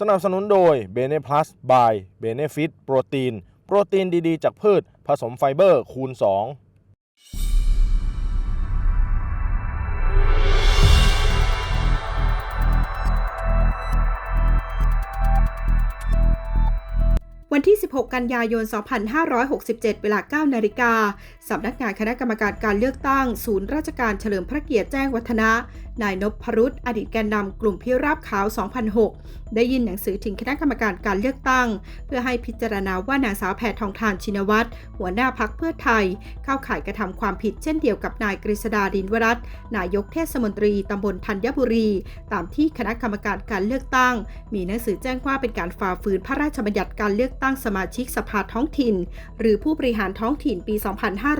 สนับสนุนโดย b e n e Plus by Benefit โปรตีน โปรตีนดีๆ จากพืช ผสมไฟเบอร์คูณ 2 วันที่ 16 กันยายน 2567 เวลา 9 นาฬิกา สำนักงานคณะกรรมการการเลือกตั้ง ศูนย์ราชการเฉลิมพระเกียรติแจ้งวัฒนะ นายนพรุษอดีตแกนนำกลุ่มพิราบขาว 2006 ได้ยินหนังสือถึงคณะกรรมการการเลือกตั้ง เพื่อให้พิจารณาว่านางสาวแพทองทานชินวัตรหัวหน้าพักเพื่อไทย เข้าข่ายกระทำความผิดเช่นเดียวกับนายกฤษดาดินวรัตนนายกเทศมนตรีตำบลธัญบุรี ตามที่คณะกรรมการการเลือกตั้ง มีหนังสือแจ้งว่าเป็นการฝ่าฝืนพระราชบัญญัติการเลือกตั้งสมาชิกสภาท้องถิ่น หรือผู้บริหารท้องถิ่นปี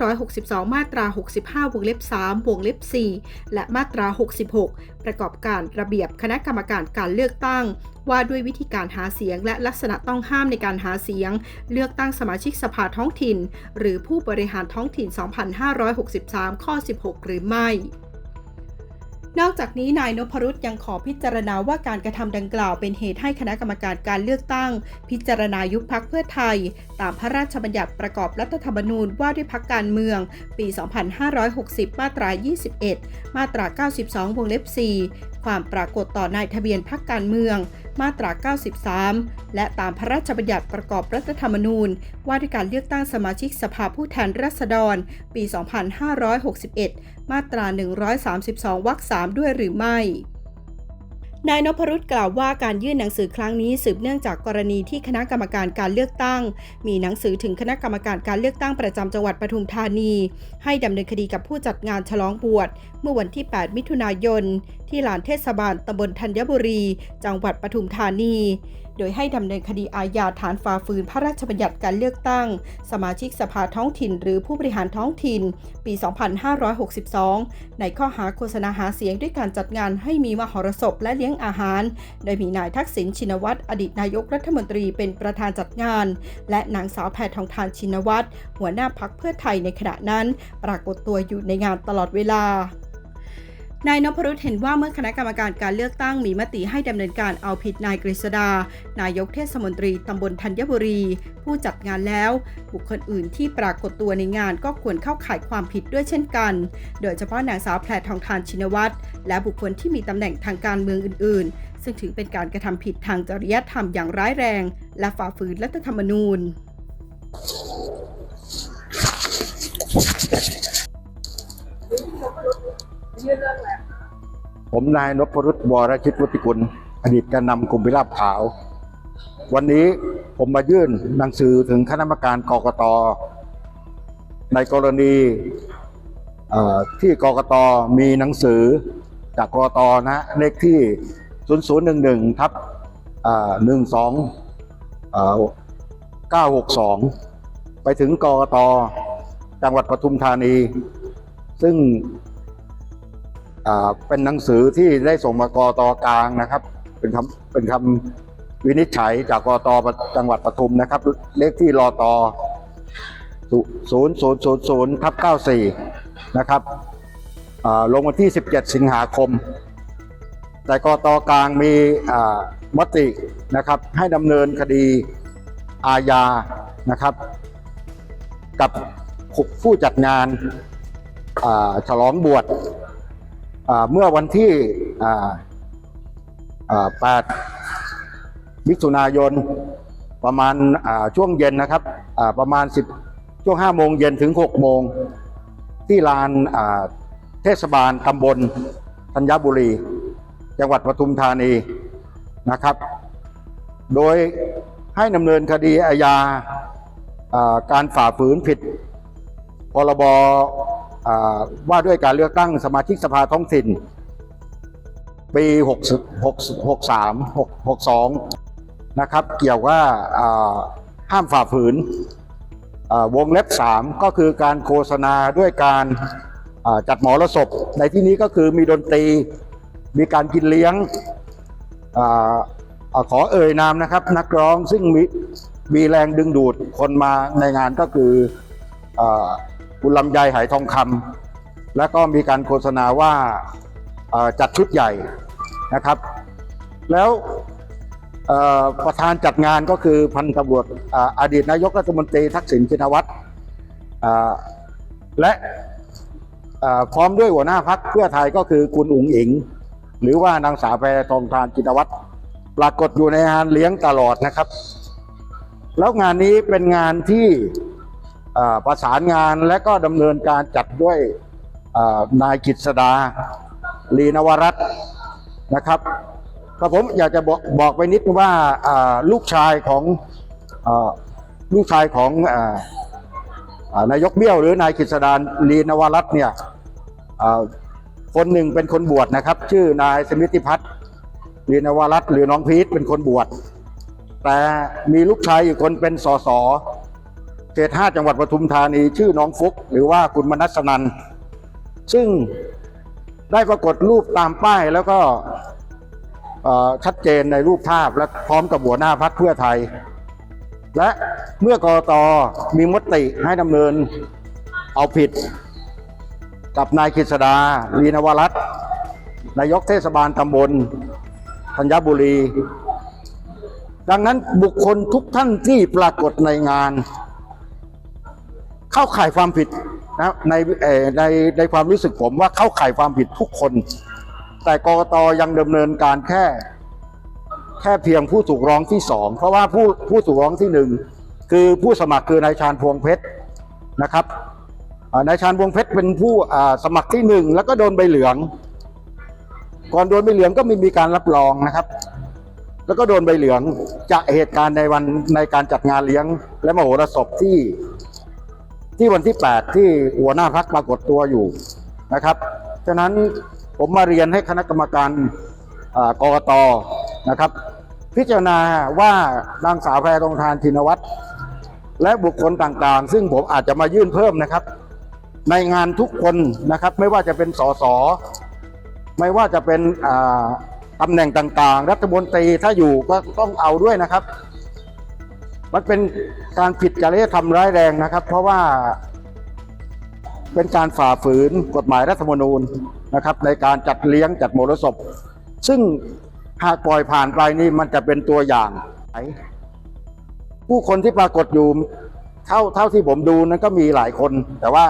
2562 มาตรา 65 วงเล็บ 3 วงเล็บ 4 และมาตรา66 ประกอบการระเบียบคณะกรรมการการเลือกตั้ง ว่าด้วยวิธีการหาเสียงและลักษณะต้องห้ามในการหาเสียง เลือกตั้งสมาชิกสภาท้องถิ่น หรือผู้บริหารท้องถิ่น 2563 ข้อ 16 หรือไม่ นอกจากนี้นายนพรุษยังขอพิจารณาว่าการกระทำดังกล่าวเป็นเหตุให้คณะกรรมการการเลือกตั้ง พิจารณายุบพักเพื่อไทย ตามพระราชบัญญัติประกอบรัฐธรรมนูญว่าด้วยพักการเมือง ปี 2560 มาตรา 21 มาตรา 92 วงเล็บ 4 ความปรากฏต่อนายทะเบียนพักการเมือง มาตรา 93 และตามพระราชบัญญัติประกอบรัฐธรรมนูญ ว่าด้วยการเลือกตั้งสมาชิกสภาผู้แทนราษฎร ปี 2561 มาตรา 132 วรรค 3 ด้วยหรือไม่ นายนพรุษกล่าวว่าการยื่นหนังสือครั้งนี้สืบเนื่องจากกรณีที่คณะกรรมการการเลือกตั้ง มีหนังสือถึงคณะกรรมการการเลือกตั้งประจำจังหวัดปทุมธานี ให้ดำเนินคดีกับผู้จัดงานฉลองบวชเมื่อวันที่ 8 มิถุนายน ที่ลานเทศบาลตำบลธัญบุรี จังหวัดปทุมธานี โดยให้ดำเนินคดีอาญาฐานฝ่าฝืนพระราชบัญญัติการเลือกตั้ง สมาชิกสภาท้องถิ่น หรือผู้บริหารท้องถิ่น ปี 2562 ในข้อหาโฆษณาหาเสียงด้วยการจัดงานให้มีมหรสพและเลี้ยงอาหาร โดยมีนายทักษิณชินวัตรอดีตนายกรัฐมนตรีเป็นประธานจัดงาน และนางสาวแพทองทานชินวัตรหัวหน้าพักเพื่อไทยในขณะนั้น ปรากฏตัวอยู่ในงานตลอดเวลา นายนพรุษเห็นว่าเมื่อคณะกรรมการการเลือกตั้งมีมติให้ดำเนินการเอาผิดนายกฤษดา นายกเทศมนตรีตำบลธัญบุรี ผู้จัดงานแล้ว บุคคลอื่นที่ปรากฏตัวในงานก็ควรเข้าข่ายความผิดด้วยเช่นกัน โดยเฉพาะนางสาวแพรทองทานชินวัตรและบุคคลที่มีตำแหน่งทางการเมืองอื่น ๆ ซึ่งถือเป็นการกระทำผิดทางจริยธรรมอย่างร้ายแรง และฝ่าฝืนรัฐธรรมนูญ ผมนายนพรุษวรชิตวุฒิกุล อดีตแกนนำกลุ่มพิราบขาว วันนี้ผมมายื่นหนังสือถึงคณะกรรมการกกต ในกรณีที่กกตมีหนังสือจากกกตนะเลขที่ 0011ทับ12 962 ไปถึงกกต จังหวัดปทุมธานี ซึ่ง เป็นหนังสือที่ได้ส่งมากตกลางนะครับ เป็นคำเป็นคำวินิจฉัยจากกตจังหวัดปทุมนะครับ เลขที่รอตศูนย์ศูนย์ศูนย์ศูนย์ทับเก้าสี่นะครับลงวันที่ 17 สิงหาคม แต่กตกลางมีมตินะครับให้ดำเนินคดีอาญานะครับ กับผู้จัดงานฉลองบวช เมื่อวันที่8มิถุนายนประมาณช่วงเย็นนะครับประมาณ 10 ช่วง 5 โมงเย็นถึง 6 โมง ที่ลานาเทศบาลตำบลธัญบุรี จังหวัดปทุมธานีนะครับ โดยให้ดำเนินคดีอาญาาการฝ่าฝืนผิดพรบ ว่าด้วยการเลือกตั้งสมาชิกสภาท้องถิ่น ปี6 63 62 นะครับ เกี่ยวว่าห้ามฝ่าฝืนวงเล็บ 3 ก็คือการโฆษณาด้วยการจัดหมอระศพ ในที่นี้ก็คือมีดนตรีมีการกินเลี้ยงออขอเอ่ยนามนะครับ นักร้องซึ่งมีมีแรงดึงดูดคนมาในงานก็คืออ คุณลำไยหายทองคำแล้วก็มีการโฆษณาว่าจัดชุดใหญ่นะครับ แล้วประธานจัดงานก็คือพันตำรวจออดีตนายกรัฐมนตรีทักษิณชินวัตรและพร้อมด้วยหัวหน้าพักเพื่อไทยก็คือคุณอุ๋งอิง หรือว่านางสาวแพรทองทานจินวัตรปรากฏอยู่ในงานเลี้ยงตลอดนะครับ แล้วงานนี้เป็นงานที่ ประสานงานและก็ดำเนินการจัดด้วยนายกิตสดาลีนวรัตน์นะครับก็ผมอยากจะบอกบอกไปนิดว่าลูกชายของอลูกชายของออนายกเบี้ยวหรือนายกฤษดาลีนวรัตน์เนี่ยคนหนึ่งเป็นคนบวชนะครับ ชื่อนายสมิทธิพัฒน์ลีนวรัตน์หรือน้องพีทเป็นคนบวชแต่มีลูกชายอีกคนเป็นสส เขตห้าจังหวัดปทุมธานี ชื่อน้องฟุก หรือว่าคุณมนัสนัน ซึ่งได้ปรากฏรูปตามป้ายแล้วก็ชัดเจนในรูปภาพและพร้อมกับหัวหน้าพักเพื่อไทย และเมื่อกรตมีมติให้ดำเนินเอาผิด กับนายกฤษดาลีนวรัตน์นายกเทศบาลตำบลธัญบุรี ดังนั้นบุคคลทุกท่านที่ปรากฏในงาน เข้าข่ายความผิดนะในในในความรู้สึกผมว่าเข้าข่ายความผิดทุกคน แต่กกตยังดำเนินการแค่ แค่เพียงผู้ถูกร้องที่สองเพราะว่าผู้ผู้ถูกร้องที่หนึ่งคือผู้สมัครคือนายชาญพวงเพชรนะครับนายชาญพวงเพชรเป็นผู้สมัครที่หนึ่งแล้วก็โดนใบเหลือง ก่อนโดนใบเหลืองก็ไม่มีการรับรองนะครับ แล้วก็โดนใบเหลืองจากเหตุการณ์ในวันในการจัดงานเลี้ยงและมโหรสพที่ ที่วันที่ 8 ที่หัวหน้าพักปรากฏตัวอยู่นะครับฉะนั้นผมมาเรียนให้คณะกรรมการอ่ากตนะครับ พิจารณาว่านางสาวแพรทองทานชินวัตรและบุคคลต่างๆ ซึ่งผมอาจจะมายื่นเพิ่มนะครับ ในงานทุกคนนะครับ ไม่ว่าจะเป็นสสไม่ว่าจะเป็นตำแหน่งต่างๆ รัฐมนตรีถ้าอยู่ก็ต้องเอาด้วยนะครับ มันเป็นการผิดจริยธรรมร้ายแรงนะครับ เพราะว่าเป็นการฝ่าฝืนกฎหมายรัฐธรรมนูญนะครับ ในการจัดเลี้ยงจัดมรสพ ซึ่งหากปล่อยผ่านไปนี่มันจะเป็นตัวอย่าง ผู้คนที่ปรากฏอยู่เท่าเท่าที่ผมดูนั้นก็มีหลายคน แต่ว่า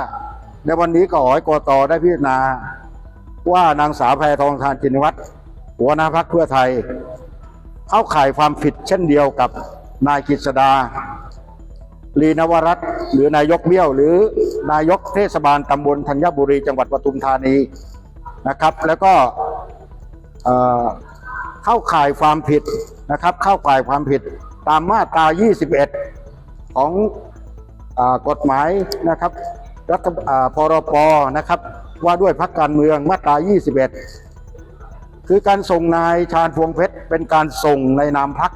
ในวันนี้ก็ขอให้กตได้พิจารณา ว่านางสาวแพรทองทานจินวัตรหัวหน้าพักเพื่อไทย เข้าข่ายความผิดเช่นเดียวกับ นายกฤษดา ลีนวรัตน์หรือนายกเบี้ยว หรือนายกเทศบาลตำบลธัญบุรี จังหวัดปทุมธานีนะครับ แล้วก็เข้าข่ายความผิดนะครับ เข้าข่ายความผิดตามมาตรา 21 ของอกฎหมายนะครับรัฐพรปนะครับ ว่าด้วยพักการเมืองมาตรา 21 คือการส่งนายชาญพวงเพชรเป็นการส่งในนามพัก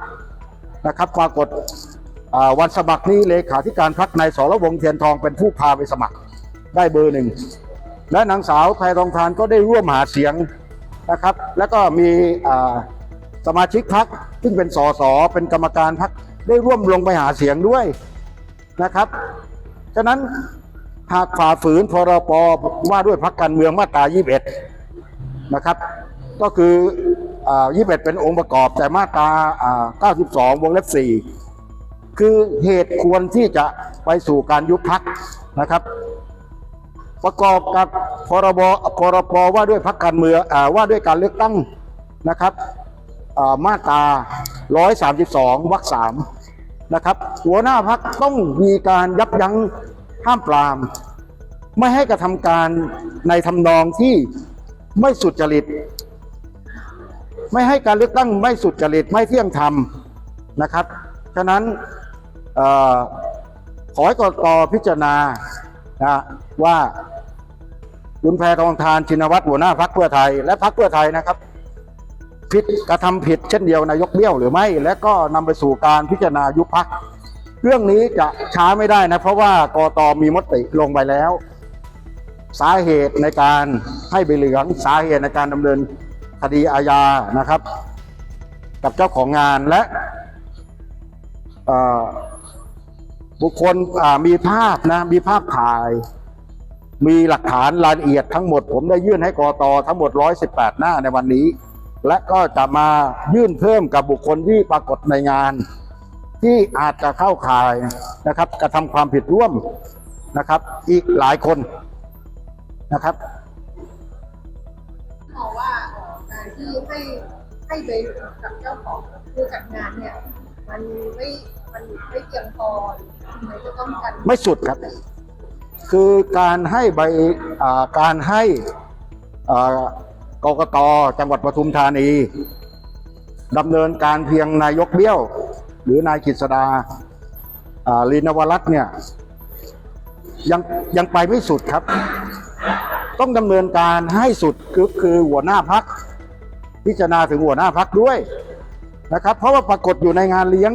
นะครับปรากฏวันสมัครนี้เลขาธิการพักนายสรวงเทียนทองเป็นผู้พาไปสมัครได้เบอร์หนึ่งและนางสาวแพรทองทานก็ได้ร่วมหาเสียงนะครับ แล้วก็มีสมาชิกพักซึ่งเป็นสสเป็นกรรมการพักได้ร่วมลงไปหาเสียงด้วยนะครับฉะนั้นหากฝ่าฝืนพรปว่าด้วยพักการเมืองมาตรา 21 นะครับ ก็คือ อ่า21เป็นองค์ประกอบแต่มาตราอ่า92วงเล็บ4คือเหตุควรที่จะไปสู่การยุบพักนะครับ ประกอบกับพรบพรปว่าด้วยพักการเมืองว่าด้วยการเลือกตั้งนะครับมาตรา 132 วรรคสามนะครับ หัวหน้าพักต้องมีการยับยั้งห้ามปราม ไม่ให้กระทำการในทำนองที่ไม่สุจริต ไม่ให้การเลือกตั้งไม่สุดจริตไม่เที่ยงธรรมนะครับ ฉะนั้นออขอให้กรกตพิจารณานะว่าคุณแพทองทานชินวัตรหัวหน้าพักเพื่อไทย และพักเพื่อไทยนะครับ ผิดกระทำผิดเช่นเดียวนายกเบี้ยวหรือไม่ และก็นำไปสู่การพิจารณายุบพักเรื่องนี้จะช้าไม่ได้นะ เพราะว่ากตมีมติลงไปแล้ว สาเหตุในการให้ใบเหลือง สาเหตุในการดำเนิน คดีอาญานะครับ กับเจ้าของงานและบุคคลมีภาพนะมีภาพถ่าย มีหลักฐานรายละเอียดทั้งหมด ผมได้ยื่นให้กตอทั้งหมด 118 หน้าในวันนี้ และก็จะมายื่นเพิ่มกับบุคคลที่ปรากฏในงาน ที่อาจจะเข้าข่ายนะครับกระทำความผิดร่วมนะครับ อีกหลายคนนะครับ ที่ให้ให้ไปกับเจ้าของผู้จัดงานเนี่ย มันไม่มันไม่เพียงพอทำไมจะต้องกันไม่สุดครับ คือการให้ใบอ่าการให้อ่ากกตจังหวัดปทุมธานีดำเนินการเพียงนายกเบี้ยว หรือนายกฤษดาอ่าลีนวรัตน์เนี่ยยังยังไปไม่สุดครับ ต้องดำเนินการให้สุดคือคือหัวหน้าพัก พิจารณาถึงหัวหน้าพักด้วยนะครับ เพราะว่าปรากฏอยู่ในงานเลี้ยง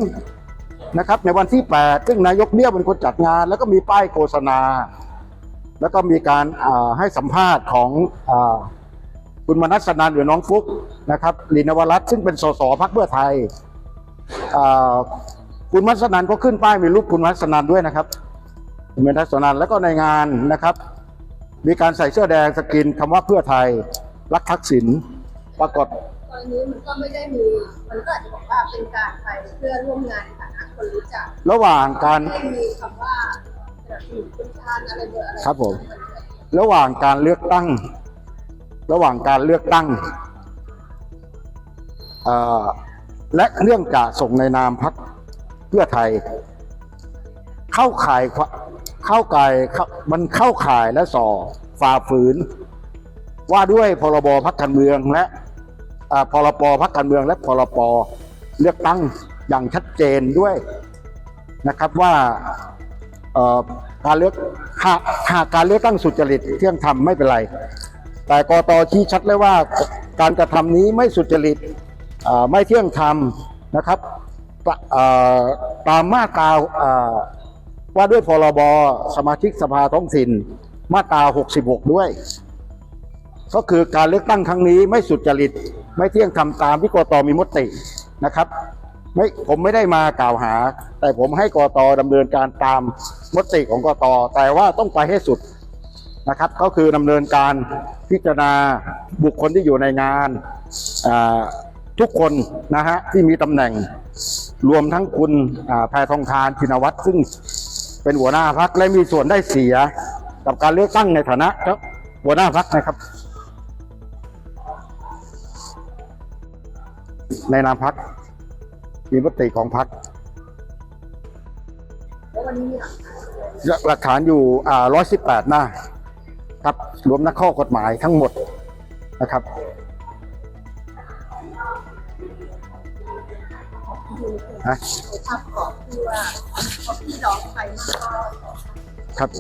นะครับ ในวันที่ 8 ซึ่งนายกเบี้ยเป็นคนจัดงาน แล้วก็มีป้ายโฆษณา แล้วก็มีการให้สัมภาษณ์ของอคุณมนัสนันหรือน้องฟุกนะครับลินวรัตซึ่งเป็นสสพักเพื่อไทยคุณมนัสนันก็ขึ้นป้ายมีรูปคุณมนัสนันด้วยนะครับคุณมนัสนันแล้วก็ในงานนะครับ มีการใส่เสื้อแดงสกรีนคำว่าเพื่อไทยรักทักษิณ ปรากฏตอนนี้มันก็ไม่ได้มี มันก็อาจจะบอกว่าเป็นการไปเพื่อร่วมงานในฐานะคนรู้จักระหว่างการไม่ได้มีคำว่าสนับสนุนคุณทานอะไรเบอร์อะไรครับผม ระหว่างการเลือกตั้ง ระหว่างการเลือกตั้งเอ่อและเรื่องจะส่งในนามพักเพื่อไทย เข้าข่ายควเข้าข่ายเข้ามันเข้าข่ายและส่อฝ่าฝืน ว่าด้วยพรบพักการเมืองและอ่า พรบพักการเมืองและพรบเลือกตั้งอย่างชัดเจนด้วยนะครับว่าการเลือกหากหากการเลือกตั้งสุจริตเที่ยงธรรมไม่เป็นไร แต่กตชี้ชัดเลยว่าการกระทำนี้ไม่สุจริตไม่เที่ยงธรรมนะครับตตามมาตราว่าด้วยพรบสมาชิกสภาท้องถิ่นมาตรา 66 ด้วย ก็คือการเลือกตั้งครั้งนี้ไม่สุจริต ไม่เที่ยงธรรมตามที่กตมีมตินะครับไม่ผมไม่ได้มากล่าวหา แต่ผมให้กตดำเนินการตามมติของกตแต่ว่าต้องไปให้สุดนะครับ ก็คือดำเนินการพิจารณาบุคคลที่อยู่ในงานทุกคนนะฮะที่มีตำแหน่งรวมทั้งคุณแพทองทานชินวัตรซึ่งเป็นหัวหน้าพักและมีส่วนได้เสียกับการเลือกตั้งในฐานะหัวหน้าพักนะครับ ในนามพักมีมติของพรรคแล้ววันนี้มีหลักฐานหลักฐานอยู่อ่า118 หน้า ครับ รวมนักข้อกฎหมายทั้งหมดนะครับ ฮะครับ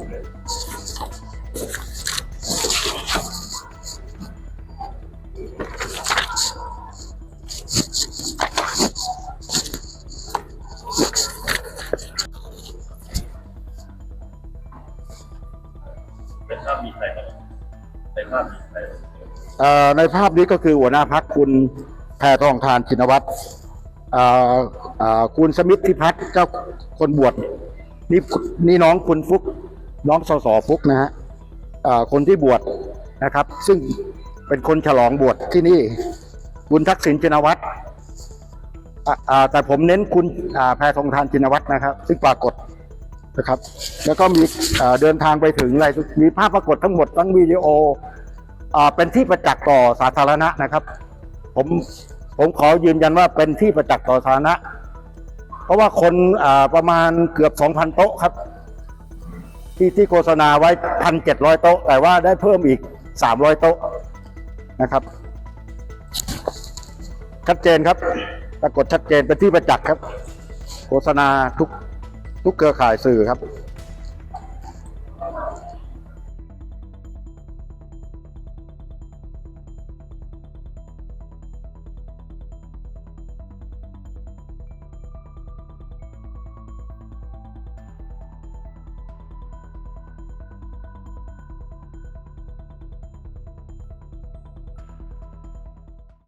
เป็นภาพมีใครบ้างในภาพมีใครบ้างเอ่อในภาพนี้ก็คือหัวหน้าพักคุณแพทองทานชินวัตรเอ่อเอ่อคุณสมิทธิพัฒน์เจ้าคนบวชนี่นี่น้องคุณฟุกน้องสสฟุกนะฮะเอ่อคนที่บวชนะครับ ซึ่งเป็นคนฉลองบวชที่นี่ คุณทักษิณชินวัตรอะอ่าแต่ผมเน้นคุณอ่าแพทองทานชินวัตรนะครับ ซึ่งปรากฏ นะครับ แล้วก็มีเดินทางไปถึงอะไรมีภาพปรากฏทั้งหมดทั้งวิดีโออเป็นที่ประจักษ์ต่อสาธารณะนะครับ ผมผมขอยืนยันว่าเป็นที่ประจักษ์ต่อสาธารณะ เพราะว่าคนาประมาณเกือบ 2,000 โต๊ะครับ ที่ที่โฆษณาไว้ 1,700 โต๊ะ แต่ว่าได้เพิ่มอีก 300 โต๊ะนะครับชัดเจนครับ ปรากฏชัดเจนเป็นที่ประจักษ์ครับ โฆษณาทุก ทุกเครือข่ายสื่อครับ